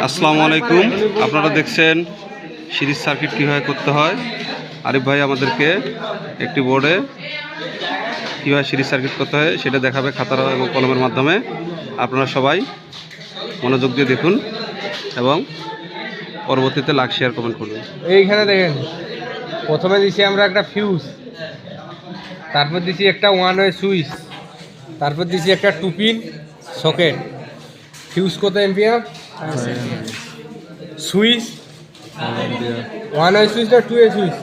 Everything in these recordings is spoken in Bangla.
আসসালামু আলাইকুম। আপনারা দেখছেন সিরিজ সার্কিট কীভাবে করতে হয়। আরিফ ভাই আমাদেরকে একটি বোর্ডে কীভাবে সিরিজ সার্কিট করতে হয় সেটা দেখাবে খাতার এবং কলমের মাধ্যমে। আপনারা সবাই মনোযোগ দিয়ে দেখুন এবং পরবর্তীতে লাইক শেয়ার কমেন্ট করুন এইখানে দেখেন প্রথমে দিছি আমরা একটা ফিউজ তারপর দিছি একটা ওয়ান ওয়ে সুইচ তারপর দিছি একটা টুপিন সকেট ফিউজ কত ampere switch? One way switch না টু এ সুইচ?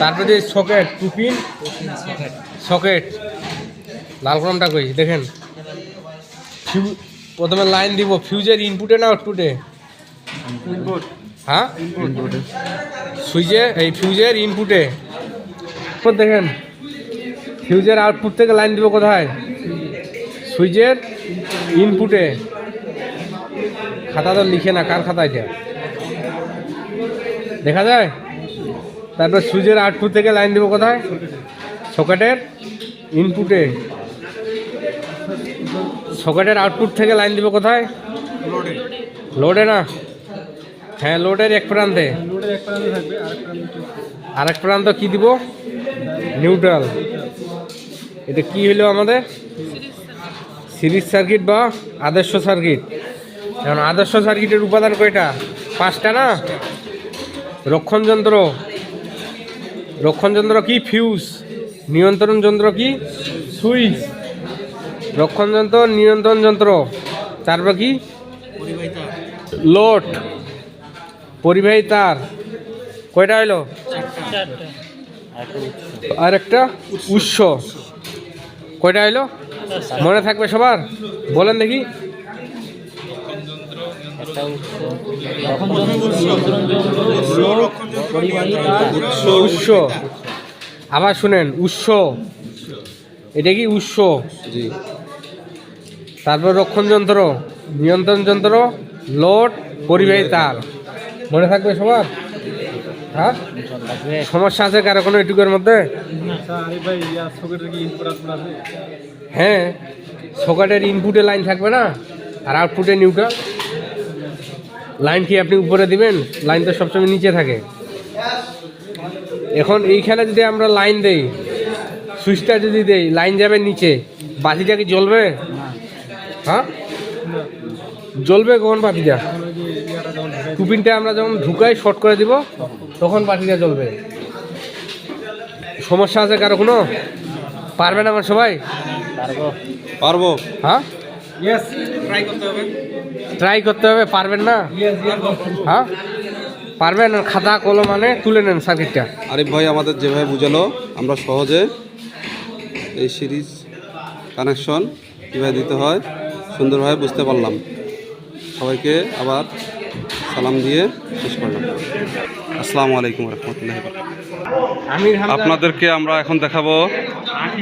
তারপর দিয়ে সকেট টুপিন সকেট লাল কলমটা কই? দেখেন। প্রথমে লাইন দিব ফিউজের ইনপুটে না আউটপুটে হ্যাঁ? সুইচে এই ফিউজের ইনপুটে দেখেন ফিউজের আউটপুট থেকে লাইন দিব কোথায়? সুইচের ইনপুটে খাতা তো লিখে না কার খাতা এটা? দেখা যায়? তারপর সুইচের আউটপুট থেকে লাইন দেবো কোথায়? সকেটের ইনপুটে সকেটের আউটপুট থেকে লাইন দিব কোথায়? লোডে না? হ্যাঁ লোডের এক প্রান্তে। আর এক প্রান্ত কি দিব? নিউট্রাল এটা কি হলো আমাদের? সিরিজ সার্কিট বা আদর্শ সার্কিট এখন আদর্শ সার্কিটের উপাদান কয়টা? পাঁচটা না? রক্ষণ যন্ত্র। রক্ষণ যন্ত্র কি? ফিউজ নিয়ন্ত্রণ যন্ত্র কি? সুইচ রক্ষণ যন্ত্র নিয়ন্ত্রণ যন্ত্র। তারপর কি? লোড পরিবাহী তার। কয়টা হইল? আর একটা উৎস। কয়টা হইল? মনে থাকবে সবার? বলেন দেখি। উৎস। আবার শুনেন উৎস। এটা কি উৎস? তারপর রক্ষণ যন্ত্র নিয়ন্ত্রণ যন্ত্র লোড পরিবাহী তার। মনে থাকবে সবার? হ্যাঁ? সমস্যা আছে কারও কোনো এটুকুর মধ্যে? হ্যাঁ সকেটের ইনপুটে লাইন থাকবে না? আর আউটপুটে নিউট্রাল লাইন কি আপনি উপরে দিবেন? লাইন তো সবসময় নিচে থাকে। এখন এইখানে যদি আমরা লাইন দেই সুইচটা যদি দেই লাইন যাবে নিচে। বাতিটা কি জ্বলবে? হ্যাঁ? জ্বলবে কখন বাতিটা? টুপিনটা আমরা যখন ঢুকাই শর্ট করে দিব তখন বাতিটা জ্বলবে। সমস্যা আছে কারও কোনো? পারবে না আমার সবাই? পারব। হ্যাঁ? ট্রাই করতে হবে। পারবেন না? হ্যাঁ? পারবেন খাতা কলম মানে তুলে নেন সার্কিটটা আরিফ ভাই আমাদের যেভাবে বুঝালো আমরা সহজে এই সিরিজ কানেকশন কীভাবে দিতে হয় সুন্দরভাবে বুঝতে পারলাম। সবাইকে আবার সালাম দিয়ে শেষ করলাম। আসসালামু আলাইকুম রহমতুল্লাহ আপনাদেরকে আমরা এখন দেখাবো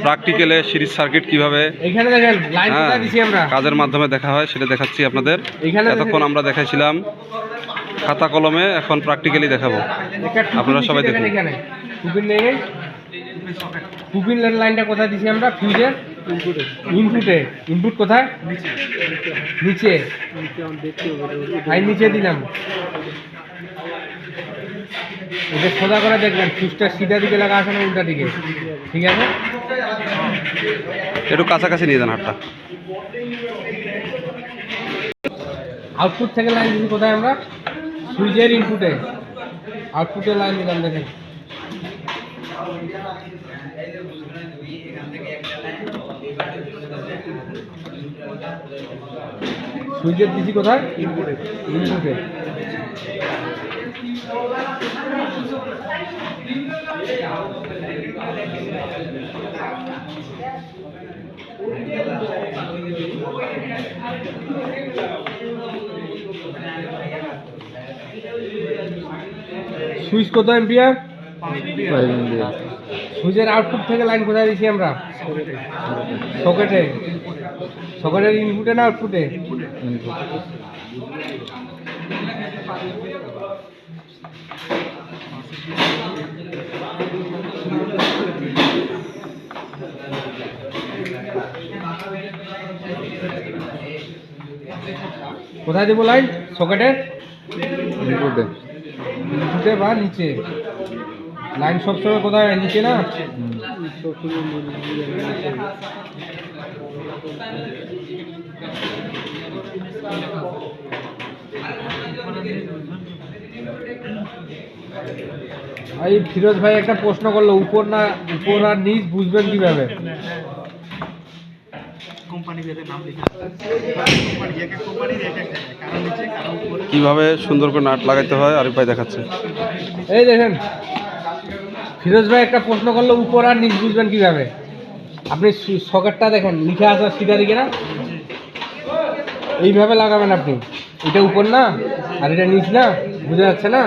প্র্যাকটিক্যালে সিরিজ সার্কিট কীভাবে হ্যাঁ, কোথায় দিছি আমরা? কাজের মাধ্যমে দেখা হয় সেটা দেখাচ্ছি আপনাদের। এতক্ষণ আমরা দেখাইছিলাম খাতা কলমে এখন প্র্যাকটিক্যালি দেখাবো। আপনারা সবাই দেখেন লাইনটা কোথায় দিছি আমরা? ফিউজের ইনপুটে ইনপুট কোথায়? নিচে। নিচে দিলাম। এটা সোজা করে দেখবেন ফিউজটা সিধা দিকে লাগা আছে না উল্টা দিকে? ঠিক আছে? একটু কাছাকাছি নিয়ে যান হাটটা। আউটপুট থেকে লাইন দিচ্ছি কোথায় আমরা? সুইচের ইনপুটে আউটপুটে লাইন দিলাম দেখেন। সুইচের দিচ্ছি কোথায়? ইনপুটে ইনপুটে সুইচ কত এম্পিয়ার সুইচের আউটপুট থেকে লাইন কোথায় দিচ্ছি আমরা? সকেটে সকেটের ইনপুটে না আউটপুটে কোথায় দেবো লাইন সকেটের বা নিচে? লাইন সবসময় কোথায়? নিচে না? ফিরোজ ভাই একটা প্রশ্ন করল উপর না উপর আর নিচ বুঝবেন কীভাবে? কীভাবে সুন্দর করে নাট লাগাইতে হয় আরিফ ভাই দেখাচ্ছে। এই দেখেন ফিরোজ ভাই একটা প্রশ্ন করল উপর আর নিচ বুঝবেন কীভাবে? আপনি সকেটটা দেখেন লিখে আছে সিধা দিকে না? এইভাবে লাগাবেন আপনি। এটা উপর না আর এটা নিচ না? বুঝা যাচ্ছে না?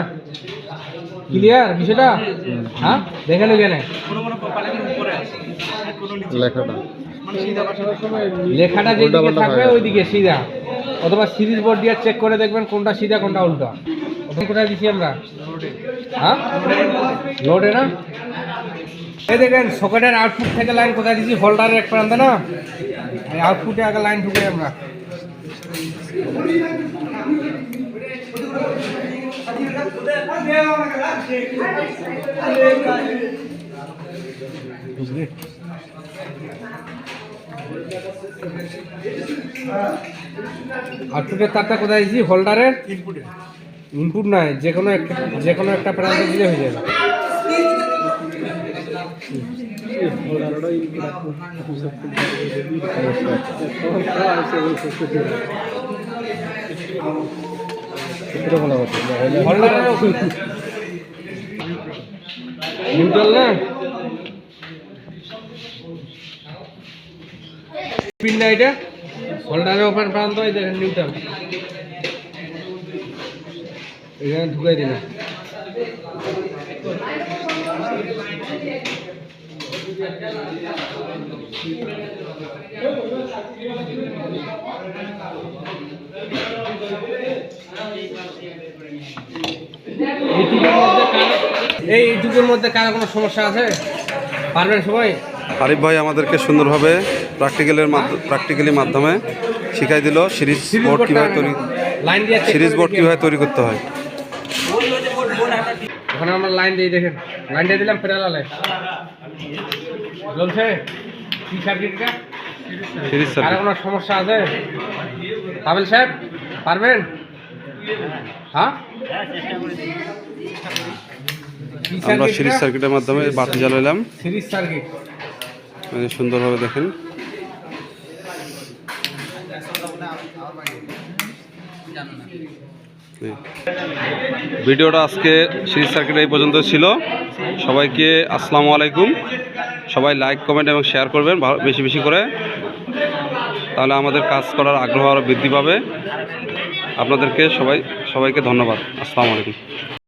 ক্লিয়ার বিষয়টা? হ্যাঁ? দেখেন ওইখানে। লেখাটা। লেখাটা যেদিকে থাকবে ওইদিকে সিধা। অথবা সিরিজ বোর্ড দিয়ে চেক করে দেখবেন কোনটা সিধা কোনটা উল্টা। কোথায় দিছি আমরা? হ্যাঁ? লোডে না? এই দেখেন সকেটের আউটপুট থেকে লাইন কোথায় দিছি? হোল্ডারের এক প্রান্তে না? এই আউটপুটে আগে লাইন ঢুকে আমরা। আউটপুটের তারটা কোথায় দিছি হোল্ডারের ইনপুট নয় যে কোনো একটা যে কোনো একটা প্রান্তে দিলে হয়ে যাবে। হোল্ডারের নিউট্রাল না? পিন না এটা? হোল্ডারের ওপেন প্রান্ত এই দেখেন নিউট্রাল এখানে ঢুকাই এই এইটুকুর মধ্যে কারও কোনো সমস্যা আছে? পারবেন সবাই? আরিফ ভাই আমাদেরকে সুন্দরভাবে প্র্যাকটিক্যালের প্র্যাকটিক্যালি মাধ্যমে শিখাই দিল। সিরিজ বোর্ড কীভাবে তৈরি লাইন সিরিজ বোর্ড কীভাবে তৈরি করতে হয়। ওখানে আমরা লাইন দিয়ে দেখেন। লাইন দিয়ে দিলাম প্যারালালে জ্বলছে? কি সার্কিটটা সিরিজ আর কোনো সমস্যা আছে? পাবেল সাহেব পারবেন? হ্যাঁ? আমরা সিরিজ সার্কিটের মাধ্যমে বাতি জ্বালাইলাম। Series circuit. সুন্দরভাবে দেখেন। ভিডিওটা আজকে সিরিজ সার্কিট এই পর্যন্ত ছিল। সবাইকে আসসালামু আলাইকুম। সবাই লাইক কমেন্ট এবং শেয়ার করবেন বেশি বেশি করে। তাহলে আমাদের কাজ করার আগ্রহ আরও বৃদ্ধি পাবে। আপনাদেরকে সবাই সবাইকে ধন্যবাদ। আসসালামু আলাইকুম।